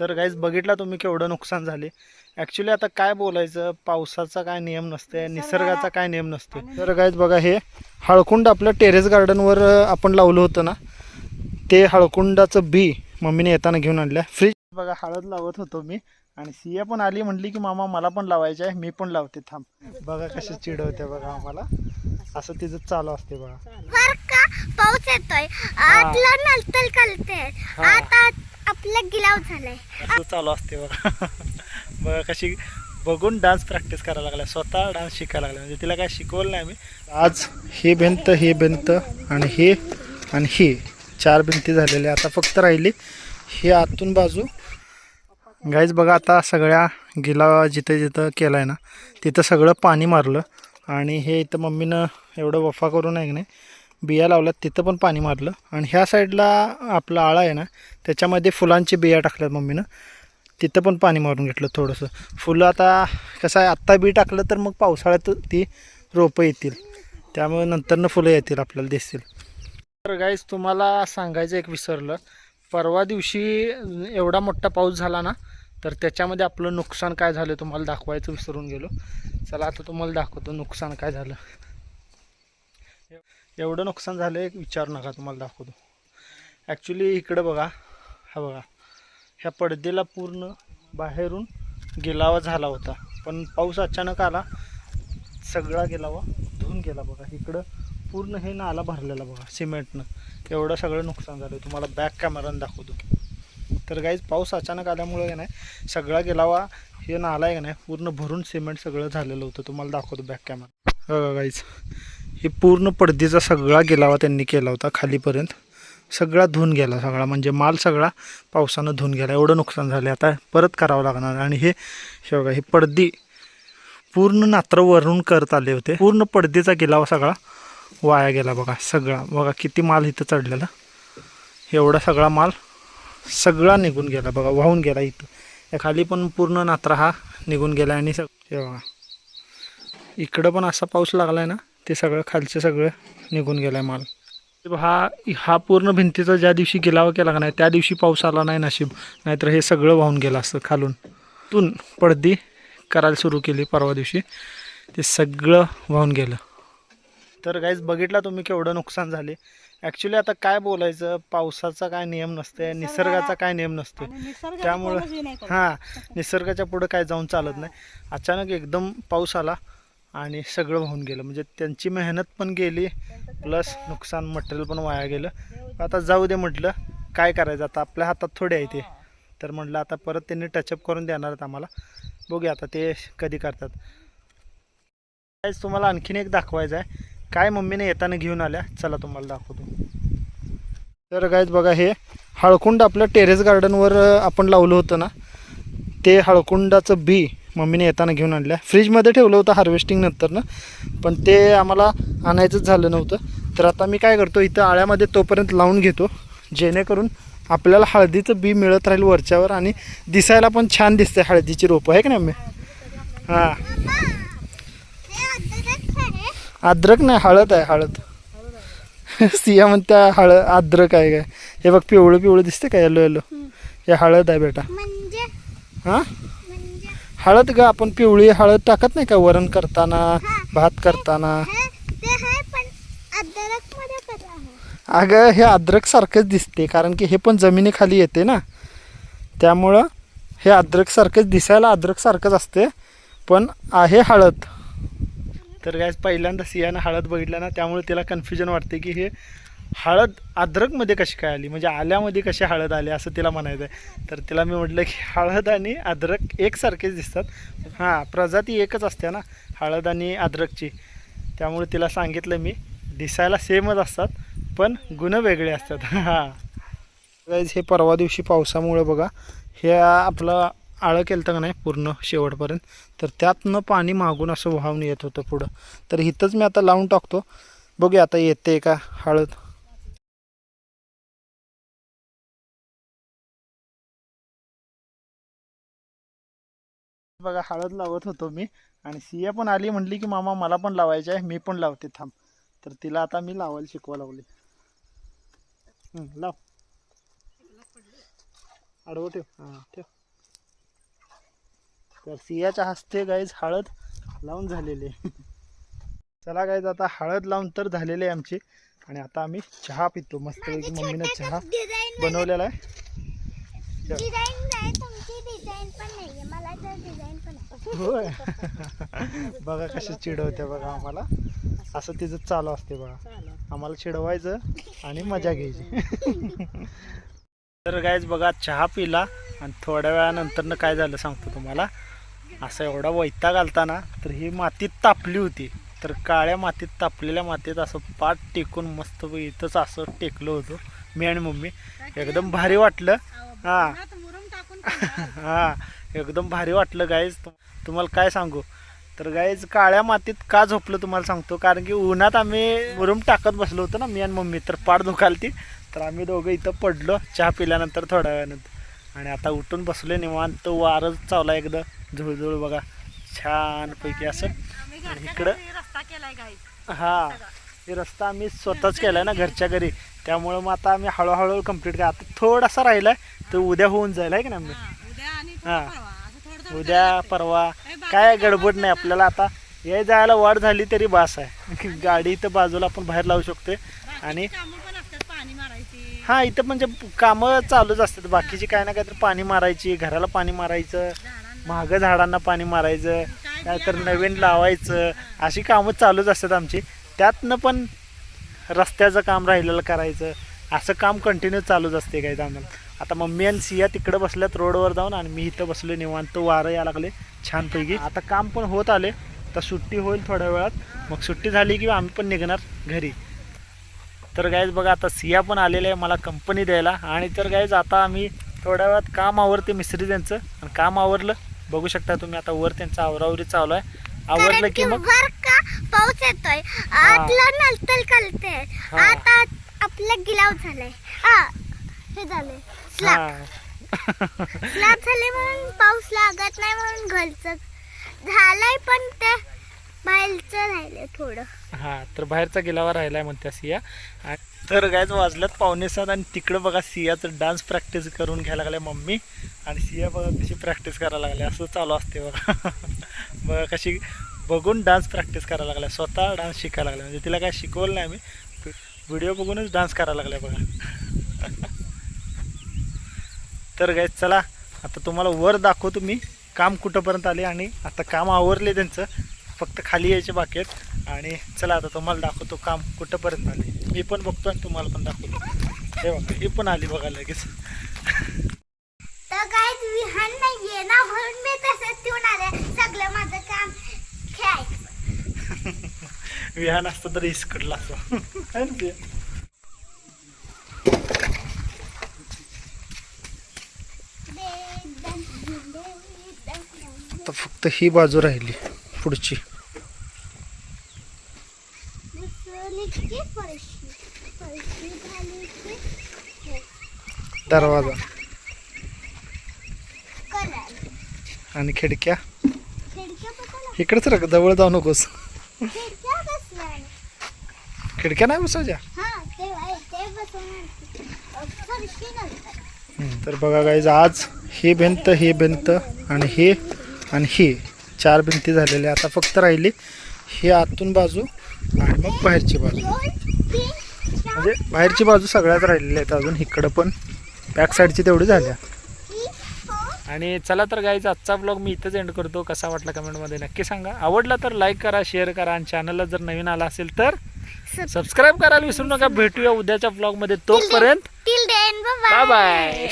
तर गाईज बघितला तुम्ही केवढं नुकसान झाले. ॲक्च्युली आता काय बोलायचं? पावसाचा काय नियम नसते निसर्गाचा काय नियम नसते तर गाईज बघा हे हळकुंड आपलं टेरेस गार्डनवर आपण लावलं होतं ना ते हळकुंडाचं बी मम्मीने येताना घेऊन आणल्या. फ्रीज बघा हळद लावत होतो मी. आणि सिया पण आली म्हणली की मामा मला पण लावायचं आहे मी पण लावते थांब. बघा कशी चिडवते बघा आम्हाला. असं तिचं चालू असते बघा. पाऊस येतोय. आतला नलतल कळते आता. आपला गिलाव झालाय. असं चालू असते बघा. बघा कशी बघून डान्स प्रॅक्टिस करायला लागला स्वतः डान्स शिकायला लागला म्हणजे तिला काय शिकवलं नाही आम्ही. आज ही भिंत हे भिंत आणि हे आणि ही चार भिंती झालेल्या आता फक्त राहिली हे आतून बाजू. गाईज बघा आता सगळ्या गिला जिथं जिथं केलं आहे ना तिथं सगळं पाणी मारलं. आणि हे इथं मम्मीनं एवढं वफा करून आहे की नाही बिया लावल्यात तिथं पण पाणी मारलं. आणि ह्या साईडला आपला आळा आहे ना त्याच्यामध्ये फुलांची बिया टाकल्यात मम्मीनं. तिथं पण पाणी मारून घेतलं थोडंसं. फुलं आता कसं आहे आत्ता बी टाकलं तर मग पावसाळ्यात ती रोपं येतील. त्यामुळे नंतरनं फुलं येतील आपल्याला दिसतील. तर गाईज तुम्हाला सांगायचं एक विसरलं. परवा दिवशी एवढा मोठा पाऊस झाला ना तर त्याच्यामध्ये आपलं नुकसान काय झालं तुम्हाला दाखवायचं विसरून गेलो. चला आता तुम्हाला दाखवतो नुकसान काय झालं. एवढं नुकसान झालं एक विचारू नका तुम्हाला दाखवतो. ॲक्च्युली इकडं बघा हा बघा. ह्या पडदेला पूर्ण बाहेरून गेलावा झाला होता. पण पाऊस अचानक आला सगळा गेलावा धुवून गेला बघा. इकडं पूर्ण हे नाला भरलेला बघा सिमेंटनं. एवढं सगळं नुकसान झालं तुम्हाला बॅक कॅमेरानं दाखवतो. तर गाईज पाऊस अचानक आल्यामुळे आहे नाही सगळा गेलावा हे नाला आहे का नाही पूर्ण भरून सिमेंट सगळं झालेलं होतं. तुम्हाला दाखवतो बॅक कॅमेरा बघा गाईज हे पूर्ण पडदीचा सगळा गिलावा त्यांनी केला होता खालीपर्यंत. सगळा धुवून गेला सगळा म्हणजे माल सगळा पावसानं धुवून गेला. एवढं नुकसान झालं. आता परत करावं लागणार. आणि हे शेवगा ही पडदी पूर्ण नात्र वरून करत आले होते. पूर्ण पडदीचा गिलावा सगळा वाया गेला बघा सगळा. बघा किती माल इथं चढलेला. एवढा सगळा माल सगळा निघून गेला बघा वाहून गेला इथं. या खाली पण पूर्ण नात्रा हा निघून गेला आणि सग हे बघा. इकडं पण असा पाऊस लागला आहे ना. ते सगळं खालचं सगळं निघून गेलाय माल. हा हा पूर्ण भिंतीचा ज्या दिवशी गिलावा केला का नाही त्या दिवशी पाऊस आला नाही नशीब. नाहीतर हे सगळं वाहून गेलं असतं खालून. तून पडदी करायला सुरू केली परवा दिवशी. ते सगळं वाहून गेलं. तर गाईज बघितला तुम्ही केवढं नुकसान झाले. ॲक्च्युली आता काय बोलायचं? पावसाचा काय नियम नसते निसर्गाचा काय नियम नसतो त्यामुळं हां निसर्गाच्या पुढं काय जाऊन चालत नाही. अचानक एकदम पाऊस आला. आणि सगळं वाहून गेलं. म्हणजे त्यांची मेहनत पण गेली प्लस नुकसान मटेरियल पण वाया गेलं. आता जाऊ दे म्हटलं काय करायचं? आता आपल्या हातात थोडे आहे ते. तर म्हटलं आता परत त्यांनी टचअप करून देणार आहेत आम्हाला. बघूया आता ते कधी करतात. काहीच तुम्हाला आणखीन एक दाखवायचं आहे. काय मम्मीने येताना घेऊन आल्या? चला तुम्हाला दाखवतो. तर गायच बघा हे हळकुंड आपलं टेरेस गार्डनवर आपण लावलं होतं ना? ते हळकुंडाचं बी मम्मीने येताना घेऊन आणल्या. फ्रीजमध्ये ठेवलं होतं हार्वेस्टिंग नंतर ना. पण ते आम्हाला आणायचंच झालं नव्हतं. तर आता मी काय करतो इथं आळ्यामध्ये तोपर्यंत लावून घेतो. जेणेकरून आपल्याला हळदीचं बी मिळत राहील वरच्यावर आणि दिसायला पण छान दिसते हळदीची रोपं. आहे का नाही मम्मी? हां. अद्रक नाही हळद आहे हळद. सिया म्हणत्या हळद अद्रक आहे काय? हे बघ पिवळं पिवळं दिसते का? येलो येलो हे हळद आहे बेटा. म्हणजे? हां? हळद ग आपण पिवळी हळद टाकत नाही का वरण करताना भात करताना? अगं हे अद्रक सारखंच दिसते कारण की हे पण जमिनीखाली येते ना. त्यामुळं हे अद्रक सारखंच दिसायला अद्रक सारखंच असते पण आहे हळद. तर काय पहिल्यांदा सियानं हळद बघितलं ना त्यामुळे तिला कन्फ्युजन वाटते की हे हळद अद्रकमध्ये कशी काय आली? म्हणजे आल्यामध्ये कशी हळद आली असं तिला म्हणायचं आहे तर तिला मी म्हटलं की हळद आणि अद्रक एकसारखेच दिसतात. हां प्रजाती एकच असते ना हळद आणि अद्रकची. त्यामुळे तिला सांगितलं मी दिसायला सेमच असतात पण गुण वेगळे असतात. हां. हे परवा दिवशी पावसामुळे बघा हे आपलं आळं केलं तर नाही पूर्ण शेवटपर्यंत तर त्यातनं पाणी मागून असं वाहून येत होतं पुढं. तर इथंच मी आता लावून टाकतो. बघूया आता येते का हळद. बघा हळद लावत होतो मी. आणि सिया पण आली म्हटली की मामा मला पण लावायचं आहे मी पण लावते थांब. तर तिला आता मी लावायला शिकवा लावली. हं, लाव. आडवं ठेव. हां. ठेव. तर सियाच्या हस्ते गाईज हळद लावून झालेली आहे. चला गाईज आता हळद लावून तर झालेली आहे आमची. आणि आता आम्ही चहा पितो. मस्तपैकी मम्मीनं चहा डिझाईन बनवलेला आहे. होय. बघा कशी चिडवते बघा आम्हाला. असं तिचं चालू असते बघा. आम्हाला चिडवायचं आणि मजा घ्यायची. तर गायच बघा चहा पिला आणि थोड्या वेळानंतर काय झालं सांगतो तुम्हाला. असं एवढा वैताग घालताना तर ही मातीत तापली होती. तर काळ्या मातीत तापलेल्या मातीत असं पाठ टेकून मस्त इथंच असं टेकलो होतो मी आणि मम्मी. एकदम भारी वाटलं. हां. हा. एकदम भारी वाटलं गाईज तुम्हाला काय सांगू? तर गाईज काळ्या मातीत का झोपलं तुम्हाला सांगतो. कारण की उन्हात आम्ही मुरुम टाकत बसलो होतो ना मी आणि मम्मी. तर पाठ दुखालती. तर आम्ही दोघं इथं पडलो चहा पिल्यानंतर थोड्या वेळानंतर आणि आता उठून बसलो निवांत. वारच चावला एकदम झुळझुळ बघा. छानपैकी असं. इकडं हा. हे रस्ता आम्ही स्वतःच केलाय ना घरच्या घरी. त्यामुळं मग आता आम्ही हळूहळू कंप्लीट करा. आता थोडासा राहिलाय तर उद्या होऊन जाईल आहे की नाही हा. उद्या परवा. काय गडबड नाही आपल्याला आता. ये जायला वाढ झाली तरी बास आहे. गाडी इथं बाजूला आपण बाहेर लावू शकतोय. आणि हा इथं म्हणजे कामं चालूच असतात. बाकीची काय ना काहीतरी पाणी मारायची घराला पाणी मारायचं महाग झाडांना पाणी मारायचं नाहीतर नवीन लावायचं. अशी कामं चालूच असतात आमची. त्यातनं पण रस्त्याचं काम राहिलेलं करायचं. असं काम कंटिन्यू चालूच असते काय आम्हाला आता मम्मी आणि सिया तिकडे बसल्यात रोडवर जाऊन आणि मी इथं बसलो निवांत. वारं या लागले छानपैकी. आता काम पण होत आले. तर सुट्टी होईल थोड्या वेळात. मग सुट्टी झाली की आम्ही पण निघणार घरी. तर गायज बघा आता सिया पण आलेले आहे मला कंपनी द्यायला. आणि तर गायज आता आम्ही थोड्या वेळात काम आवरते मिस्त्री त्यांचं आणि काम आवरलं बघू शकता तुम्ही आता वर त्यांचं आवरावरी चालू आहे. आवरलं की मग? पाऊस येतोय? आतला नलतल कळते. आता आपलं गिलाव झालंय. हे. झालंय स्लॅब स्लॅब झाले म्हणून पाऊस लागत नाही म्हणून घरचं झालंय पण ते बाहेरचं राहिलंय थोडं. हा तर बाहेरचा गेलावा राहिलाय म्हणत्या सिया. तर गायच वाजल्यात पावणे सात आणि तिकडं बघा सियाचं डान्स प्रॅक्टिस करून घ्यायला लागल्या मम्मी. आणि सिया बघा कशी प्रॅक्टिस करायला लागल्या. असं चालू असते बघा. बघा कशी बघून डान्स प्रॅक्टिस करायला लागल्या. स्वतः डान्स शिकायला लागल्या. म्हणजे तिला काय शिकवलं नाही आम्ही. व्हिडिओ बघूनच डान्स करायला लागल्या बघा. तर गायच चला आता तुम्हाला वर दाखवतो मी. काम कुठंपर्यंत आले आणि आता काम आवरले त्यांचं. फक्त खाली यायचे बाकी आहेत. आणि चला आता तुम्हाला दाखवतो काम कुठंपर्यंत आले. मी पण बघतो आणि तुम्हाला पण दाखवतो. हे बघा ही पण आली बघा लगेच. विहान नाहीये ना म्हणून मी तसंच ठेवून आले. सगळं माझं काम खेळायचं. विहान असतं तर इसकडला असं है ना ते? आता फक्त ही बाजू राहिली पुढची. दरवाजा. आणि खिडक्या. इकडेच राख जवळ जाऊ नकोस. खिडक्या नाही बसायच्या तर बघा गाईज आज ही भिंत ही भिंत आणि ही आणि ही चार भिंती झालेल्या आता फक्त राहिली ही आतून बाजू आणि मग बाहेरची बाजू. म्हणजे बाहेरची बाजू सगळ्यात राहिलेल्या आहेत अजून. इकडं पण बॅक साईडची तेवढी झाल्या. आणि चला तर गाईज आजचा ब्लॉग मी इथंच एंड करतो. कसा वाटला कमेंटमध्ये नक्की सांगा. आवडला तर लाईक करा शेअर करा आणि चॅनलला जर नवीन आला असेल तर सबस्क्राईब करायला विसरू नका. भेटूया उद्याच्या ब्लॉगमध्ये तोपर्यंत टिल देन बाय बाय